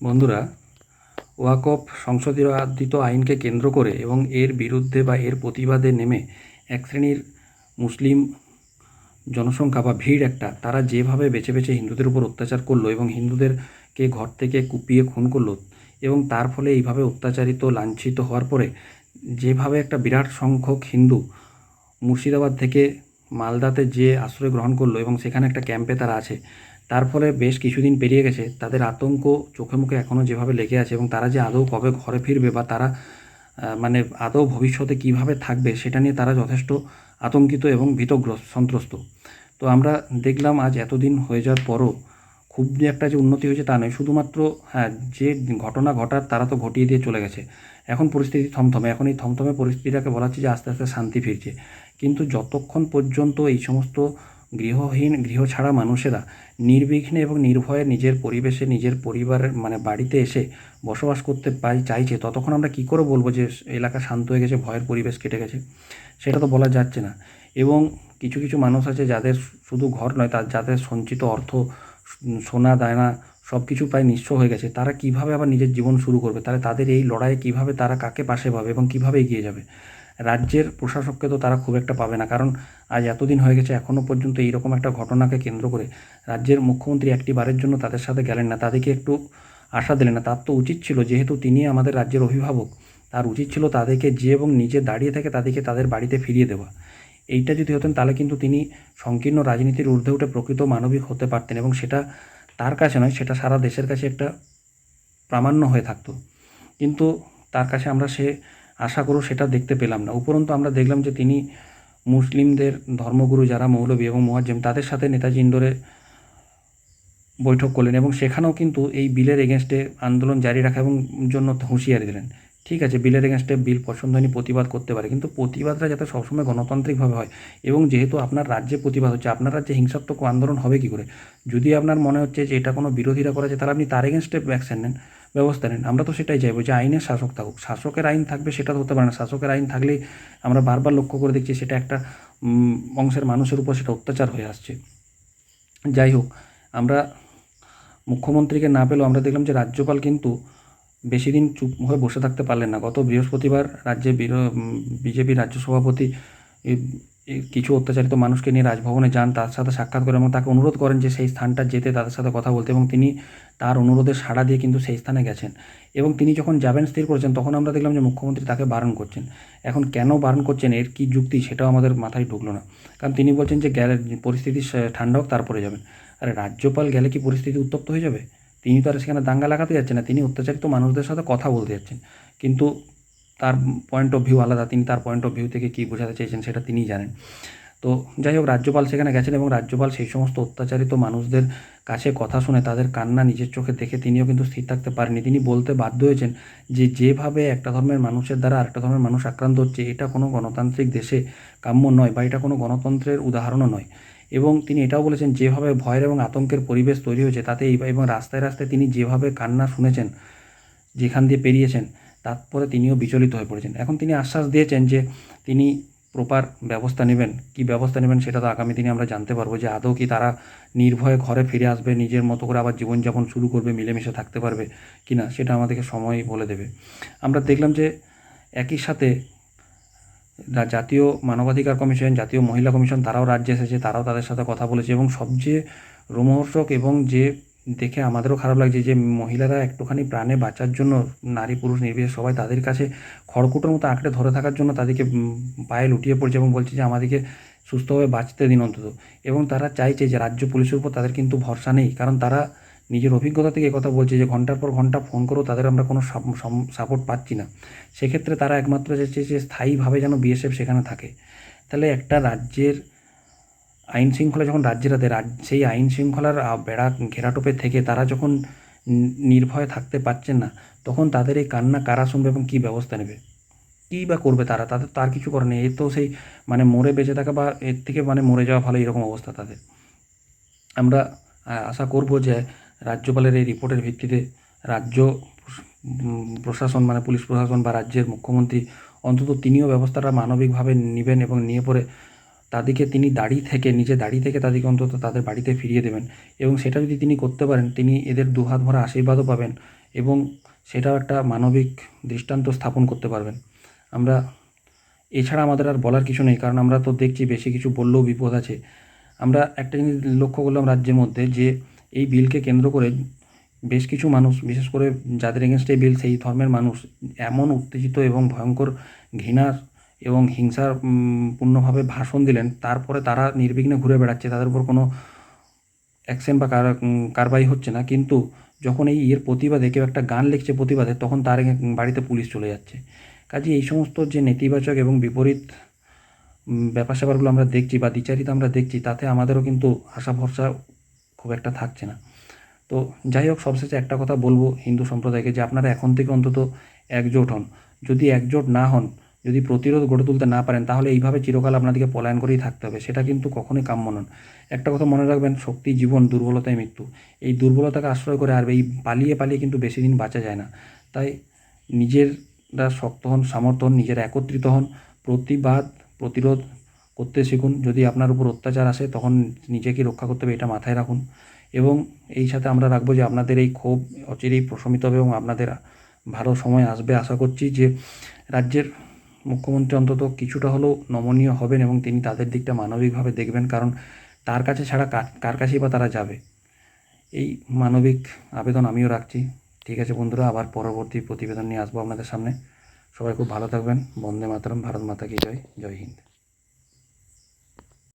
বন্ধুরা, ওয়াকফ সংশোধিত আইনকে কেন্দ্র করে এবং এর বিরুদ্ধে বা এর প্রতিবাদে নেমে এক শ্রেণির মুসলিম জনসংখ্যা বা ভিড় একটা, তারা যেভাবে বেছে বেছে হিন্দুদের উপর অত্যাচার করল এবং হিন্দুদেরকে ঘর থেকে কুপিয়ে খুন করল এবং তার ফলে এইভাবে অত্যাচারিত, লাঞ্ছিত হওয়ার পরে যেভাবে একটা বিরাট সংখ্যক হিন্দু মুর্শিদাবাদ থেকে মালদাতে যে আশ্রয় গ্রহণ করল এবং সেখানে একটা ক্যাম্পে তারা আছে তার ফলে বেশ কিছুদিন পেরিয়ে গেছে। তাদের আতঙ্ক চোখে মুখে এখনও যেভাবে লেগে আছে এবং তারা যে আদৌ কবে ঘরে ফিরবে বা তারা মানে আদৌ ভবিষ্যতে কীভাবে থাকবে সেটা নিয়ে তারা যথেষ্ট আতঙ্কিত এবং ভীতগ্রস্ত, সন্ত্রস্ত। তো আমরা দেখলাম আজ এতদিন হয়ে যাওয়ার পরও খুব যে একটা যে উন্নতি হয়েছে তা নয়, শুধুমাত্র হ্যাঁ যে ঘটনা ঘটার তারা তো ঘটিয়ে দিয়ে চলে গেছে। এখন পরিস্থিতি থমথমে, এখন এই থমথমে পরিস্থিতিটাকে বলা হচ্ছে যে আস্তে আস্তে শান্তি ফিরছে। কিন্তু যতক্ষণ পর্যন্ত এই সমস্ত গৃহহীন গৃহ ছাড়া মানুষেরা নির্বিঘ্নে এবং নির্ভয়ে নিজের পরিবেশে, নিজের পরিবারের মানে বাড়িতে এসে বসবাস করতে পাই চাইছে। ততক্ষণ আমরা কী করে বলব যে এলাকা শান্ত হয়ে গেছে, ভয়ের পরিবেশ কেটে গেছে? সেটা তো বলা যাচ্ছে না। এবং কিছু কিছু মানুষ আছে যাদের শুধু ঘর নয় তার যাদের সঞ্চিত অর্থ, সোনা দায়না সব কিছু প্রায় নিঃস্ব হয়ে গেছে। তারা কীভাবে আবার নিজের জীবন শুরু করবে? তাহলে তাদের এই লড়াইয়ে কীভাবে তারা কাকে পাশে পাবে এবং কীভাবে এগিয়ে যাবে? রাজ্যের প্রশাসককে তো তারা খুব একটা পাবে না। কারণ আজ এতদিন হয়ে গেছে এখনও পর্যন্ত এইরকম একটা ঘটনাকে কেন্দ্র করে রাজ্যের মুখ্যমন্ত্রী একটি বারের জন্য তাদের সাথে গেলেন না, তাদেরকে একটু আশা দিলেন না। তার তো উচিত ছিল, যেহেতু তিনি আমাদের রাজ্যের অভিভাবক, তার উচিত ছিল তাদেরকে যে এবং নিজে দাঁড়িয়ে থেকে তাদেরকে তাদের বাড়িতে ফিরিয়ে দেওয়া। এইটা যদি হতেন, তাহলে কিন্তু তিনি সংকীর্ণ রাজনীতির ঊর্ধ্বে উঠে প্রকৃত মানবিক হতে পারতেন এবং সেটা তার কাছে নয়, সেটা সারা দেশের কাছে একটা প্রামাণ্য হয়ে থাকতো। কিন্তু তার কাছে আমরা সে আশা করো সেটা দেখতে পেলাম না। উপরন্তু আমরা দেখলাম যে তিনি মুসলিমদের ধর্মগুরু যারা, মৌলবী এবং মুয়াজ্জেম তাদের সাথে নেতাজি ইন্ডোরে বৈঠক করলেন এবং সেখানেও কিন্তু এই বিলের এগেনস্টে আন্দোলন জারি রাখা এবং জন্য হুঁশিয়ারি দিলেন। ঠিক আছে, বিলের এগেনস্টে বিল পছন্দ হয়নি প্রতিবাদ করতে পারে, কিন্তু প্রতিবাদটা যাতে সবসময় গণতান্ত্রিকভাবে হয় এবং যেহেতু আপনার রাজ্যে প্রতিবাদ হচ্ছে, আপনার রাজ্যে হিংসাত্মক আন্দোলন হবে কী করে? যদি আপনার মনে হচ্ছে যে এটা কোনো বিরোধীরা করেছে, তাহলে আপনি তার এগেনস্টে অ্যাকশন নেন। ব্যবস্থা নেন। আমরা তো সেটাই চাইব যে আইনের শাসক থাকুক। শাসকের আইন থাকবে সেটা তো হতে পারে না। শাসকের আইন থাকলে আমরা বারবার লক্ষ্য করে দেখছি সেটা একটা অংশের মানুষের উপর সেটা অত্যাচার হয়ে আসছে। যাই হোক, আমরা মুখ্যমন্ত্রীকে না পেলেও আমরা দেখলাম যে রাজ্যপাল কিন্তু বেশি দিন চুপ হয়ে বসে থাকতে পারলেন না। গত বৃহস্পতিবার রাজ্যে বিজেপি রাজ্য সভাপতি কিছু অত্যাচারিত মানুষকে নিয়ে রাজভবনে যান, তার সাথে সাক্ষাৎ করে এবং তাকে অনুরোধ করেন যে সেই স্থানটা যেতে তাদের সাথে কথা বলতে এবং তিনি তার অনুরোধে সাড়া দিয়ে কিন্তু সেই স্থানে গেছেন। এবং তিনি যখন যাবেন, স্থির করেছেন, তখন আমরা দেখলাম যে মুখ্যমন্ত্রী তাকে বারণ করছেন। এখন কেন বারণ করছেন, এর কী যুক্তি সেটাও আমাদের মাথায় ঢুকলো না। কারণ তিনি বলছেন যে গেলে পরিস্থিতি ঠান্ডা হোক, তারপরে যাবেন। আরে রাজ্যপাল গেলে কি পরিস্থিতি উত্তপ্ত হয়ে যাবে? তিনি তো আর সেখানে দাঙ্গা লাগাতে যাচ্ছেন না, তিনি অত্যাচারিত মানুষদের সাথে কথা বলতে যাচ্ছেন। কিন্তু তার পয়েন্ট অফ ভিউ আলাদা, তিনি তার পয়েন্ট অফ ভিউ থেকে কী বোঝাতে চেয়েছেন সেটা তিনিই জানেন। তো যাই হোক, রাজ্যপাল সেখানে গেছেন এবং রাজ্যপাল সেই সমস্ত অত্যাচারিত মানুষদের কাছে কথা শুনে তাদের কান্না নিজের চোখে দেখে তিনিও কিন্তু স্থির থাকতে পারেনি তিনি বলতে বাধ্য হয়েছেন যে, যেভাবে একটা ধর্মের মানুষের দ্বারা আরেকটা ধর্মের মানুষ আক্রান্ত হচ্ছে, এটা কোনো গণতান্ত্রিক দেশে কাম্য নয় বা এটা কোনো গণতন্ত্রের উদাহরণও নয়। এবং তিনি এটাও বলেছেন, যেভাবে ভয়ের এবং আতঙ্কের পরিবেশ তৈরি হয়েছে, তাতে এবং রাস্তায় রাস্তায় তিনি যেভাবে কান্না শুনেছেন, যেখান দিয়ে পেরিয়েছেন তারপরে তিনিও বিচলিত হয়ে পড়েছেন। এখন তিনি আশ্বাস দিয়েছেন যে তিনি প্রপার ব্যবস্থা নেবেন। কি ব্যবস্থা নেবেন সেটা তো আগামী দিনে আমরা জানতে পারব যে আদৌ কি তারা নির্ভয়ে ঘরে ফিরে আসবে, নিজের মতো করে আবার জীবনযাপন শুরু করবে, মিলেমিশে থাকতে পারবে কি না সেটা আমাদেরকে সময় বলে দেবে। আমরা দেখলাম যে একই সাথে জাতীয় মানবাধিকার কমিশন, জাতীয় মহিলা কমিশন, তারাও রাজ্যে এসেছে, তারাও তাদের সাথে কথা বলেছে এবং সবচেয়ে রোমহর্ষক এবং যে দেখে আমাদেরও খারাপ লাগছে যে মহিলারা একটুখানি প্রাণে বাঁচার জন্য, নারী, পুরুষ, নির্বিশেষে সবাই তাদের কাছে খড়কুটোর মতো আঁকড়ে ধরে থাকার জন্য তাদেরকে পায়ে লুটিয়ে পড়ছে এবং বলছে যে আমাদেরকে সুস্থভাবে বাঁচতে দিন অন্তত। এবং তারা চাইছে যে রাজ্য পুলিশের উপর তাদের কিন্তু ভরসা নেই। কারণ তারা নিজের অভিজ্ঞতা থেকে কথা বলছে যে ঘণ্টার পর ঘণ্টা ফোন করেও তাদের আমরা কোনো সাপোর্ট পাচ্ছি না। সেক্ষেত্রে তারা একমাত্র চাইছে যে স্থায়ীভাবে যেন বিএসএফ সেখানে থাকে। তাহলে একটা রাজ্যের আইন শৃঙ্খলা যখন রাজ্যের হাতে, রাজ, সেই আইন শৃঙ্খলার বেড়া ঘেরাটোপে থেকে তারা যখন নির্ভয়ে থাকতে পারছেন না, তখন তাদের এই কান্না কারা শুনবে এবং কী ব্যবস্থা নেবে? কী বা করবে তারা? তাদের তার কিছু করে নেই। এ তো সেই মানে মরে বেঁচে থাকা বা এর থেকে মানে মরে যাওয়া ভালো এরকম অবস্থা তাদের। আমরা আশা করব যে রাজ্যপালের এই রিপোর্টের ভিত্তিতে রাজ্য প্রশাসন মানে পুলিশ প্রশাসন বা রাজ্যের মুখ্যমন্ত্রী অন্তত তিনিও ব্যবস্থাটা মানবিকভাবে নেবেন এবং নিয়ে পরে তাদেরকে তিনি দাঁড়িয়ে থেকে নিজে দাঁড়িয়ে থেকে তাদেরকে অন্তত তাদের বাড়িতে ফিরিয়ে দেবেন এবং সেটা যদি তিনি করতে পারেন, তিনি এদের দুহাত ভরা আশীর্বাদও পাবেন এবং সেটাও একটা মানবিক দৃষ্টান্ত স্থাপন করতে পারবেন। আমরা, এছাড়া আমাদের আর বলার কিছু নেই, কারণ আমরা তো দেখছি বেশি কিছু বললেও বিপদ আছে। আমরা একটা জিনিস লক্ষ্য করলাম রাজ্যের মধ্যে যে এই বিলকে কেন্দ্র করে বেশ কিছু মানুষ, বিশেষ করে যাদের এগেনস্ট এই বিল, সেই ধর্মের মানুষ এমন উত্তেজিত এবং ভয়ঙ্কর ঘৃণার এবং হিংসার পূর্ণভাবে ভাষণ দিলেন। তারপরে তারা নির্বিঘ্নে ঘুরে বেড়াচ্ছে। তাদের উপর কোনো অ্যাকশন বা কার কারবাই হচ্ছে না। কিন্তু যখন এই এর প্রতিবাদে কেউ একটা গান লিখছে প্রতিবাদে, তখন তার বাড়িতে পুলিশ চলে যাচ্ছে। কাজে এই সমস্ত যে নেতিবাচক এবং বিপরীত ব্যাপার স্যাপারগুলো আমরা দেখছি বা দ্বিচারিতা আমরা দেখছি, তাতে আমাদেরও কিন্তু আশা ভরসা খুব একটা থাকছে না। তো যাই হোক, সবশেষে একটা কথা বলব হিন্দু সম্প্রদায়কে যে আপনারা এখন থেকে অন্তত একজোট হন। যদি একজোট না হন যদি প্রতিরোধ গড়ে তুলতে না পারেন, তাহলে এইভাবে চিরকাল আপনাদেরকে পলায়ন করেই থাকতে হবে। সেটা কিন্তু কখনোই কাম্য নন একটা কথা মনে রাখবেন, শক্তি, জীবন দুর্বলতায় মৃত্যু। এই দুর্বলতাকে আশ্রয় করে আর এই পালিয়ে পালিয়ে কিন্তু বেশি দিন বাঁচা যায় না। তাই নিজেরা শক্ত হন, সামর্থ্য হন, নিজেরা একত্রিত হন। প্রতিবাদ, প্রতিরোধ করতে শিখুন। যদি আপনার উপর অত্যাচার আসে, তখন নিজেকে রক্ষা করতে হবে, এটা মাথায় রাখুন। এবং এই সাথে আমরা রাখব যে আপনাদের এই ক্ষোভ অচিরেই প্রশমিত হবে এবং আপনাদের ভালো সময় আসবে। আশা করছি যে রাজ্যের মুখ্যমন্ত্রী অন্তত কিছুটা হলেও নমনীয় হবেন এবং তিনি তাদের দিকটা মানবিকভাবে দেখবেন, কারণ তার কাছে ছাড়া কার কাছেই বা তারা যাবে? এই মানবিক আবেদন আমিও রাখছি। ঠিক আছে বন্ধুরা, আবার পরবর্তী প্রতিবেদন নিয়ে আসব আপনাদের সামনে। সবাই খুব ভালো থাকবেন। বন্দে মাতরম, ভারত মাতা কি জয়? জয় হিন্দ।